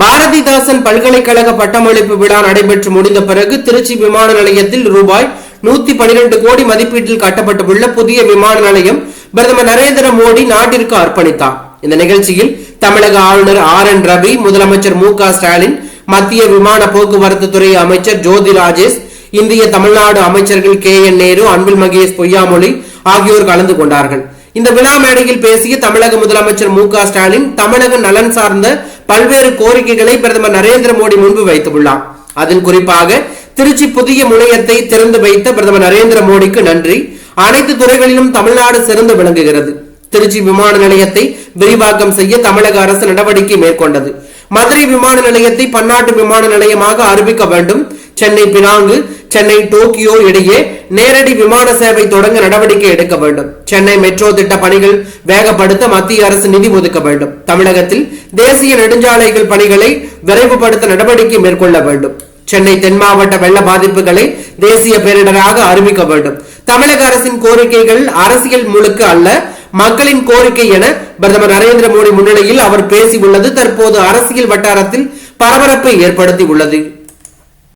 பாரதிதாசன் பல்கலைக்கழக பட்டமளிப்பு விழா நடைபெற்று முடிந்த பிறகு திருச்சி விமான நிலையத்தில் ரூபாய் நூத்தி பனிரெண்டு கோடி மதிப்பீட்டில் கட்டப்பட்டுள்ள புதிய விமான நிலையம் பிரதமர் நரேந்திர மோடி நாட்டிற்கு அர்ப்பணித்தார். இந்த நிகழ்ச்சியில் தமிழக ஆளுநர் ஆர் என் ரவி முதலமைச்சர் மு க ஸ்டாலின் மத்திய விமான போக்குவரத்து துறை அமைச்சர் ஜோதி ராஜேஷ் இந்திய தமிழ்நாடு அமைச்சர்கள் கே என் நேரு அன்பில் மகேஷ் பொய்யாமொழி ஆகியோர் கலந்து கொண்டார்கள். இந்த விழா மேடையில் பேசிய தமிழக முதலமைச்சர் மு க ஸ்டாலின் தமிழக நலன் சார்ந்த பல்வேறு கோரிக்கைகளை பிரதமர் நரேந்திர மோடி முன்பு வைத்துள்ளார். அதில் குறிப்பாக திருச்சி புதிய முனையத்தை திறந்து வைத்த பிரதமர் நரேந்திர மோடிக்கு நன்றி. அனைத்து துறைகளிலும் தமிழ்நாடு சிறந்து விளங்குகிறது. திருச்சி விமான நிலையத்தை விரிவாக்கம் செய்ய தமிழக அரசு நடவடிக்கை மேற்கொண்டது. மதுரை விமான நிலையத்தை பன்னாட்டு விமான நிலையமாக அறிவிக்க வேண்டும். சென்னை பினாங்கு சென்னை டோக்கியோ இடையே நேரடி விமான சேவை தொடங்க நடவடிக்கை எடுக்க வேண்டும். சென்னை மெட்ரோ திட்ட பணிகள் வேகப்படுத்த மத்திய அரசு நிதி ஒதுக்க வேண்டும். தமிழகத்தில் தேசிய நெடுஞ்சாலைகள் பணிகளை விரைவுபடுத்த நடவடிக்கை மேற்கொள்ள வேண்டும். சென்னை தென் மாவட்ட வெள்ள பாதிப்புகளை தேசிய பேரிடராக அறிவிக்க வேண்டும். தமிழக அரசின் கோரிக்கைகள் அரசியல் முழுக்க அல்ல மக்களின் கோரிக்கை என பிரதமர் நரேந்திர மோடி முன்னிலையில் அவர் பேசியுள்ளது. தற்போது அரசியல் வட்டாரத்தில் பரபரப்பை ஏற்படுத்தி உள்ளது